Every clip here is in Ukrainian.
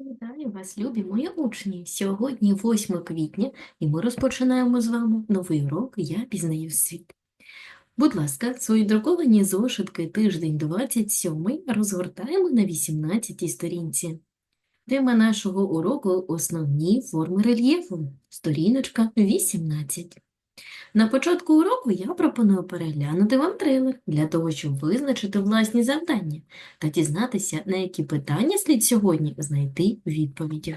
Вітаю вас, любі мої учні! Сьогодні 8 квітня, і ми розпочинаємо з вами новий урок «Я пізнаю світ». Будь ласка, свої друковані зошитки тиждень 27 розгортаємо на 18 сторінці. Тема нашого уроку – основні форми рельєфу. Сторіночка 18. На початку уроку я пропоную переглянути вам трейлер для того, щоб визначити власні завдання та дізнатися, на які питання слід сьогодні знайти відповіді.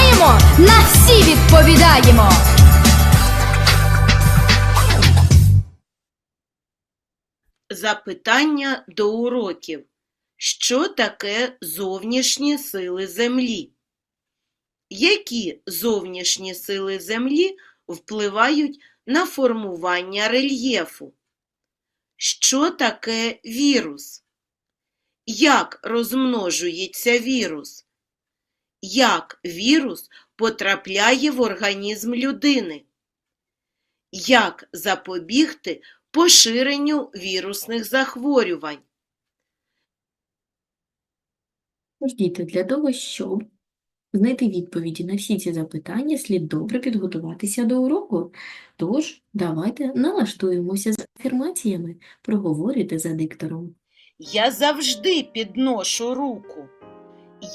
на всі відповідаємо. Запитання до уроків. Що таке зовнішні сили Землі? Які зовнішні сили Землі впливають на формування рельєфу? Що таке вірус? Як розмножується вірус? Як вірус потрапляє в організм людини? Як запобігти поширенню вірусних захворювань? Діти, для того, щоб знайти відповіді на всі ці запитання, слід добре підготуватися до уроку. Тож, давайте налаштуємося з афірмаціями, проговорюйте за диктором. Я завжди підношу руку.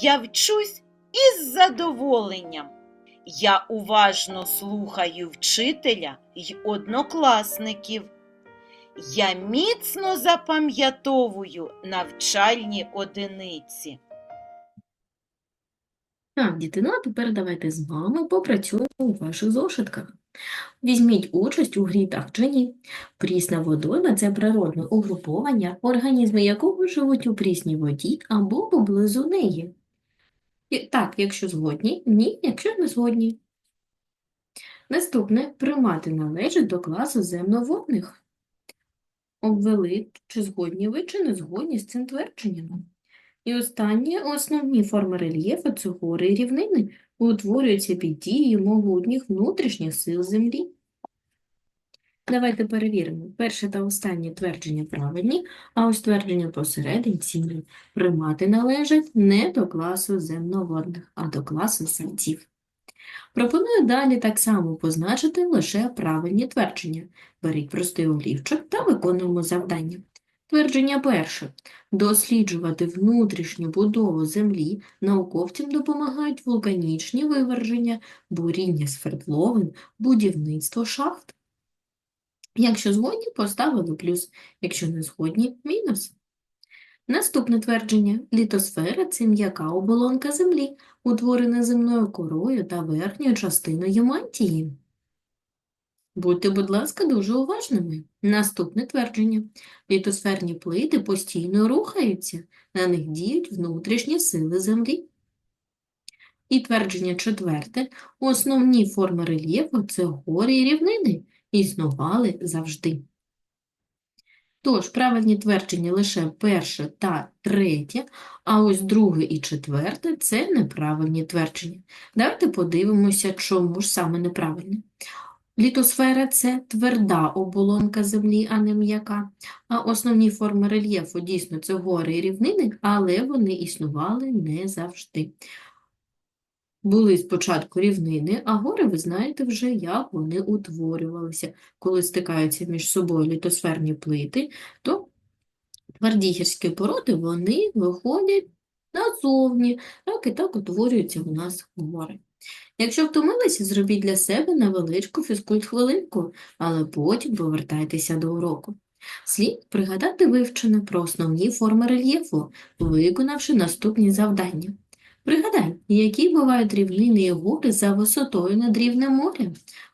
Я вчусь із задоволенням. Я уважно слухаю вчителя й однокласників. Я міцно запам'ятовую навчальні одиниці. Так, діти, ну тепер давайте з вами попрацюємо у ваших зошитках. Візьміть участь у грі «Так чи ні». Прісна водойма – це природне угруповання, організми якого живуть у прісній воді або поблизу неї. Так, якщо згодні, ні, якщо не згодні. Наступне – примати належить до класу земноводних. Обвели, чи згодні ви, чи не згодні з цим твердженням. І останнє – основні форми рельєфу – це гори і рівнини, утворюються під дією могутніх внутрішніх сил Землі. Давайте перевіримо. Перше та останнє твердження правильні, а ось твердження посерединці ні. Примати належать не до класу земноводних, а до класу самців. Пропоную далі так само позначити лише правильні твердження. Беріть простий олівчик та виконуємо завдання. Твердження перше. Досліджувати внутрішню будову Землі науковцям допомагають вулканічні виверження, буріння свердловин, будівництво шахт. Якщо згодні, поставили плюс, якщо не згодні – мінус. Наступне твердження. Літосфера – це м'яка оболонка Землі, утворена земною корою та верхньою частиною мантії. Будьте, будь ласка, дуже уважними. Наступне твердження. Літосферні плити постійно рухаються, на них діють внутрішні сили Землі. І твердження четверте. Основні форми рельєфу – це гори і рівнини, існували завжди. Тож, правильні твердження лише перше та третє, а ось друге і четверте – це неправильні твердження. Давайте подивимося, чому ж саме неправильне. Літосфера – це тверда оболонка Землі, а не м'яка. А основні форми рельєфу дійсно це гори і рівнини, але вони існували не завжди. Були спочатку рівнини, а гори ви знаєте вже, як вони утворювалися. Коли стикаються між собою літосферні плити, то тверді гірські породи вони виходять назовні, так і так утворюються у нас гори. Якщо втомилися, зробіть для себе невеличку фізкульт-хвилинку, але потім повертайтеся до уроку. Слід пригадати вивчене про основні форми рельєфу, виконавши наступні завдання. Пригадай, які бувають рівнини і гори за висотою над рівнем моря.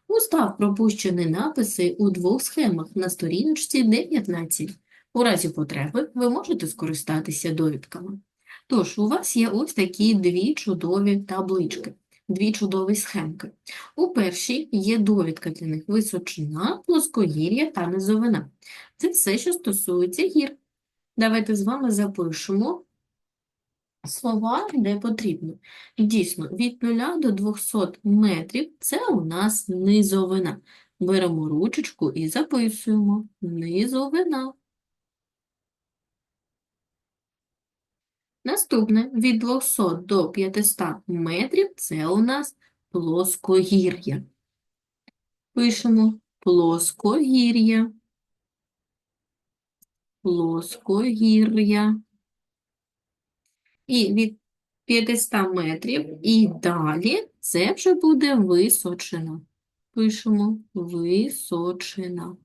Устав пропущені написи у двох схемах на сторіночці 19. У разі потреби ви можете скористатися довідками. Тож, у вас є ось такі дві чудові таблички, дві чудові схемки. У першій є довідка для них височина, плоскогір'я та низовина. Це все, що стосується гір. Давайте з вами запишемо слова, де потрібно. Дійсно, від 0 до 200 метрів – це у нас низовина. Беремо ручечку і записуємо. Низовина. Наступне, від 200 до 500 метрів – це у нас плоскогір'я. Пишемо плоскогір'я. Плоскогір'я. І від 500 метрів і далі це вже буде височина. Пишемо височина.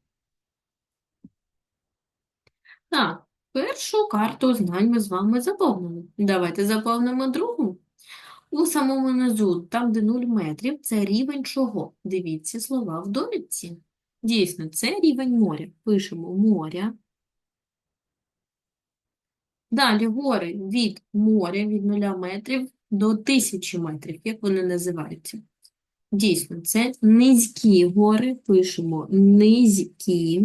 Так, першу карту знань ми з вами заповнили. Давайте заповнимо другу. У самому низу, там, де 0 метрів, це рівень чого? Дивіться слова в довідці. Дійсно, це рівень моря. Пишемо моря. Далі гори від моря, від 0 метрів до 1000 метрів, як вони називаються. Дійсно, це низькі гори, пишемо низькі,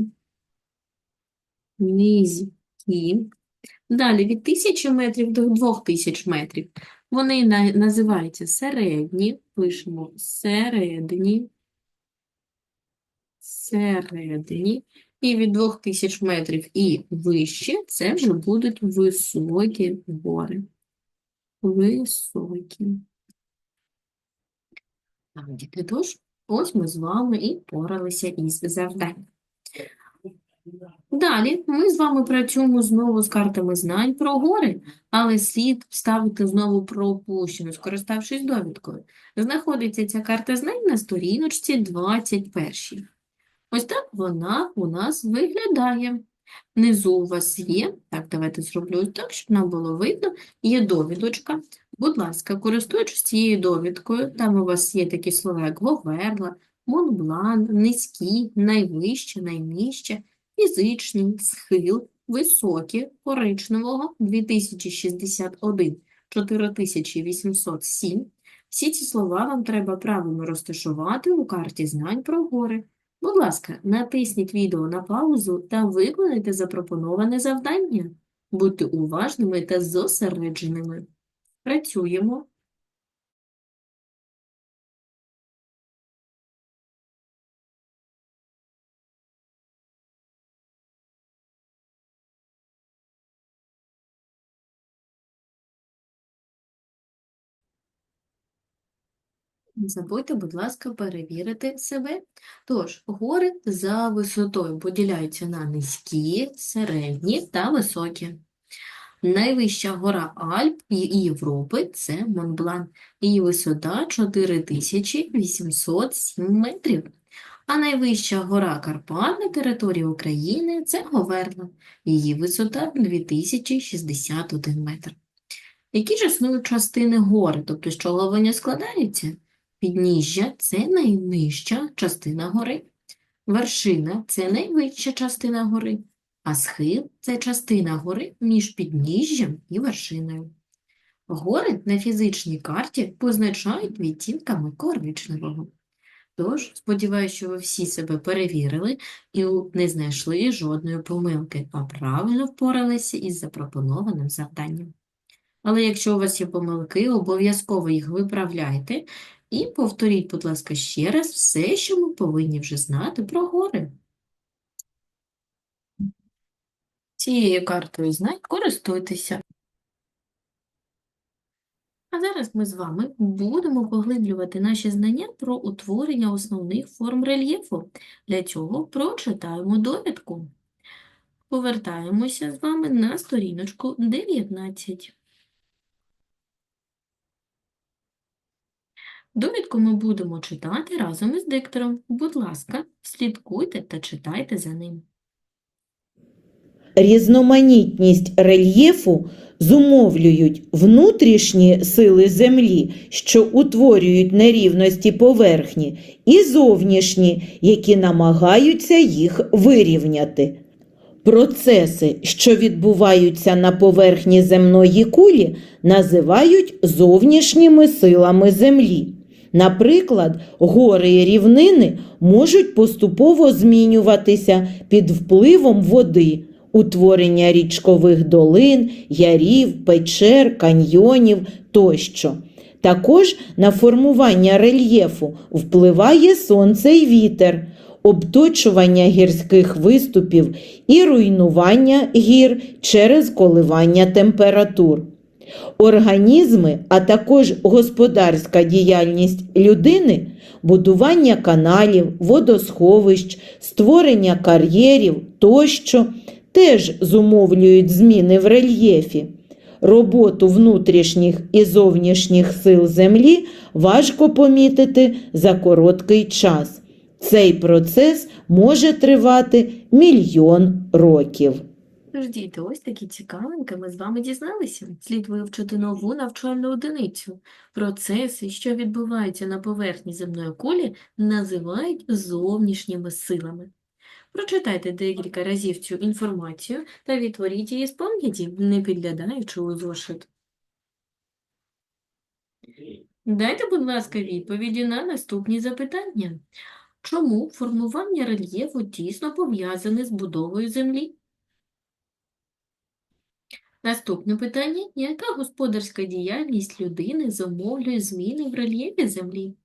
низькі. Далі від 1000 метрів до 2000 метрів. Вони на- називаються середні, пишемо середні, середні. І від 2000 метрів і вище це вже будуть високі гори. Високі. Так, діти, тож, ось ми з вами і поралися із завданням. Далі ми з вами працюємо знову з картами знань про гори, але слід вставити знову пропущену, скориставшись довідкою. Знаходиться ця карта знань на сторіночці 21. Ось так вона у нас виглядає. Внизу у вас є, так, давайте зроблю так, щоб нам було видно, є довідочка. Будь ласка, користуючись цією довідкою, там у вас є такі слова, як Говерла, Монблан, низькі, найвище, найнижче, фізичний, схил, високі, коричневого, 2061, 4807. Всі ці слова вам треба правильно розташувати у карті знань про гори. Будь ласка, натисніть відео на паузу та виконайте запропоноване завдання. Будьте уважними та зосередженими. Працюємо. Не забудьте, будь ласка, перевірити себе. Тож, гори за висотою поділяються на низькі, середні та високі. Найвища гора Альп Європи – це Монблан. Її висота 4807 метрів. А найвища гора Карпат на території України – це Говерла. Її висота 2061 метр. Які ж існують частини гори, тобто з чого вони складаються? Підніжжя – це найнижча частина гори. Вершина – це найвища частина гори. А схил – це частина гори між підніжжям і вершиною. Гори на фізичній карті позначають відтінками коричневого. Тож, сподіваюся, що ви всі себе перевірили і не знайшли жодної помилки, а правильно впоралися із запропонованим завданням. Але якщо у вас є помилки, обов'язково їх виправляйте і повторіть, будь ласка, ще раз все, що ми повинні вже знати про гори. Цією картою знань користуйтеся. А зараз ми з вами будемо поглиблювати наші знання про утворення основних форм рельєфу. Для цього прочитаємо довідку. Повертаємося з вами на сторіночку 19. Довідку ми будемо читати разом із диктором. Будь ласка, слідкуйте та читайте за ним. Різноманітність рельєфу зумовлюють внутрішні сили землі, що утворюють нерівності поверхні, і зовнішні, які намагаються їх вирівняти. Процеси, що відбуваються на поверхні земної кулі, називають зовнішніми силами землі. Наприклад, гори і рівнини можуть поступово змінюватися під впливом води, утворення річкових долин, ярів, печер, каньйонів тощо. Також на формування рельєфу впливає сонце і вітер, обточування гірських виступів і руйнування гір через коливання температур. Організми, а також господарська діяльність людини, будування каналів, водосховищ, створення кар'єрів тощо теж зумовлюють зміни в рельєфі. Роботу внутрішніх і зовнішніх сил Землі важко помітити за короткий час. Цей процес може тривати мільйон років. Тож, ось такі цікавинки ми з вами дізналися. Слід вивчити нову навчальну одиницю. Процеси, що відбуваються на поверхні земної кулі, називають зовнішніми силами. Прочитайте декілька разів цю інформацію та відтворіть її з пам'яті, не підглядаючи у зошит. Дайте, будь ласка, відповіді на наступні запитання. Чому формування рельєфу тісно пов'язане з будовою землі? Наступне питання. Яка господарська діяльність людини зумовлює зміни в рельєфі землі?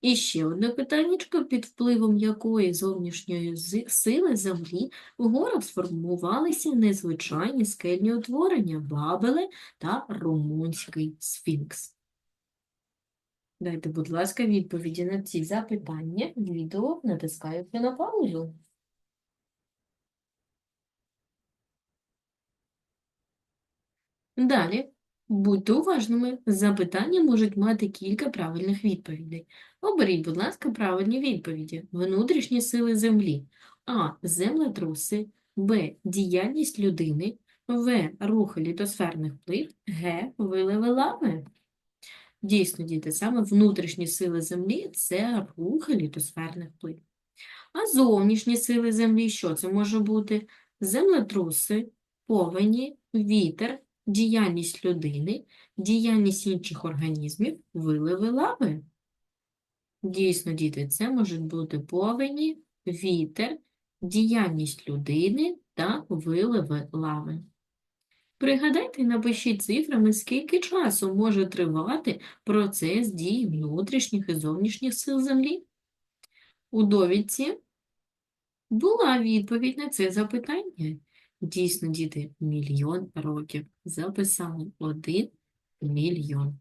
І ще одне питаннячко, під впливом якої зовнішньої сили землі в горах сформувалися незвичайні скельні утворення Бабеле та Румунський сфінкс. Дайте, будь ласка, відповіді на ці запитання. Відео натискаєте на паузу. Далі. Будьте уважними. Запитання можуть мати кілька правильних відповідей. Оберіть, будь ласка, правильні відповіді. Внутрішні сили землі. А. Землетруси. Б. Діяльність людини. В. Рухи літосферних плит. Г. Виливи лави. Дійсно, діти, саме внутрішні сили землі – це рухи літосферних плит. А зовнішні сили землі, що це може бути? Землетруси, повені, вітер, діяльність людини, діяльність інших організмів, виливи лави. Дійсно, діти, це можуть бути повені, вітер, діяльність людини та виливи лави. Пригадайте напишіть цифрами, скільки часу може тривати процес дії внутрішніх і зовнішніх сил Землі. У довідці була відповідь на це запитання. Дійсно, діти, мільйон років. Записали один мільйон.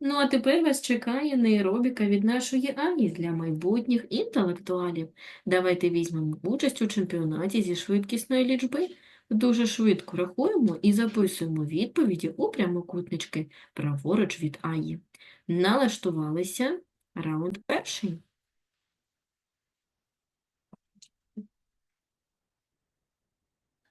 Ну, а тепер вас чекає нейробіка від нашої Ані для майбутніх інтелектуалів. Давайте візьмемо участь у чемпіонаті зі швидкісної лічби. Дуже швидко рахуємо і записуємо відповіді у прямокутнички праворуч від Аї. Налаштувалися. Раунд перший.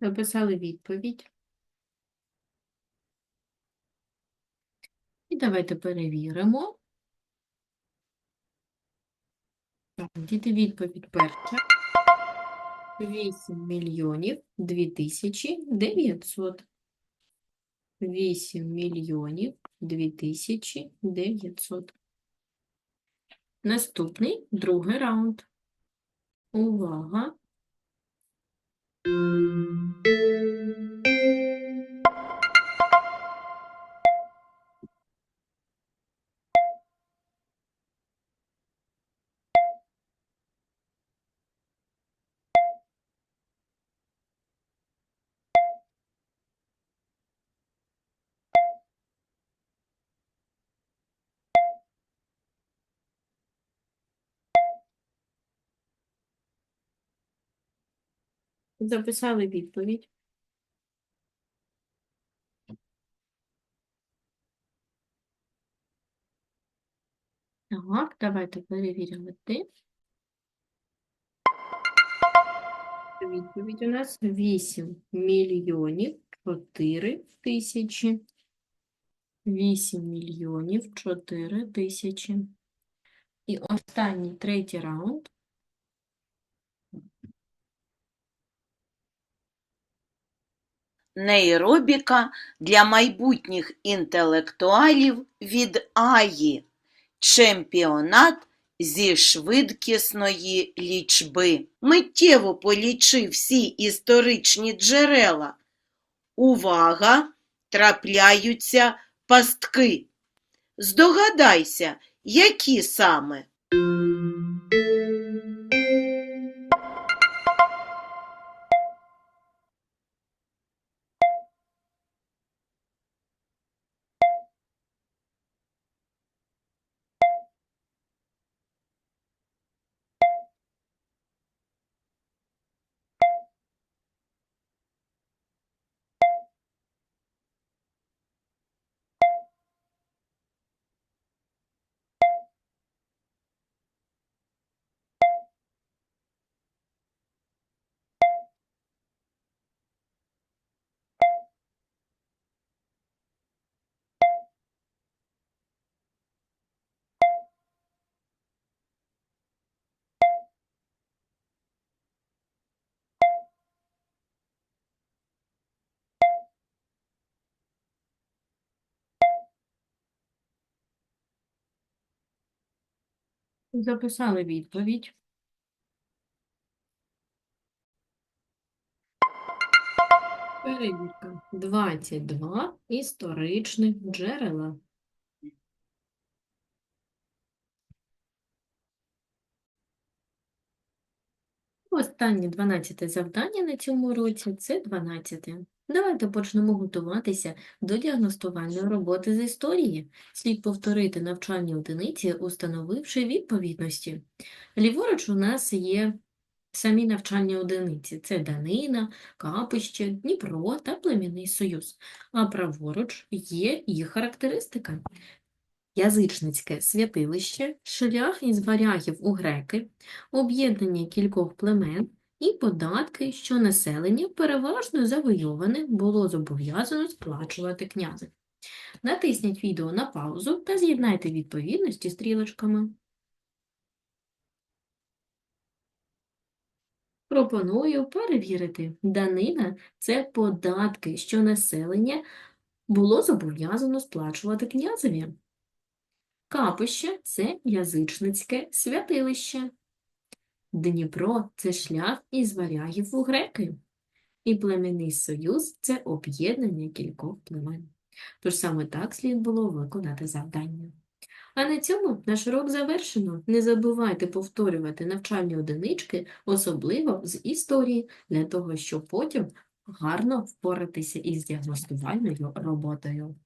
Написали відповідь. І давайте перевіримо. Діти, відповідь перша. 8 мільйонів 2900. 8 мільйонів 2900. Наступний, другий раунд. Увага! Записали відповідь. Так, давайте перевіримо те. Відповідь у нас 8 мільйонів 4 тисячі. 8 мільйонів 4 тисячі. І останній третій раунд. Нейробіка для майбутніх інтелектуалів від Аї. Чемпіонат зі швидкісної лічби. Миттєво полічи всі історичні джерела. Увага! Трапляються пастки. Здогадайся, які саме? Записали відповідь. Перевірка. 22 історичних джерела. Останнє 12 завдання на цьому уроці – це 12. Давайте почнемо готуватися до діагностувальної роботи з історії. Слід повторити навчальні одиниці, установивши відповідності. Ліворуч у нас є самі навчальні одиниці. Це Данина, Капище, Дніпро та Племінний Союз. А праворуч є їх характеристика. Язичницьке святилище, шлях із варягів у греки, об'єднання кількох племен і податки, що населення, переважно завойоване, було зобов'язано сплачувати князи. Натисніть відео на паузу та з'єднайте відповідності стрілочками. Пропоную перевірити. Данина – це податки, що населення було зобов'язано сплачувати князеві. Капище – це язичницьке святилище. Дніпро – це шлях із варягів у греки. І племінний союз – це об'єднання кількох племен. Тож саме так слід було виконати завдання. А на цьому наш урок завершено. Не забувайте повторювати навчальні одинички, особливо з історії, для того, щоб потім гарно впоратися із діагностувальною роботою.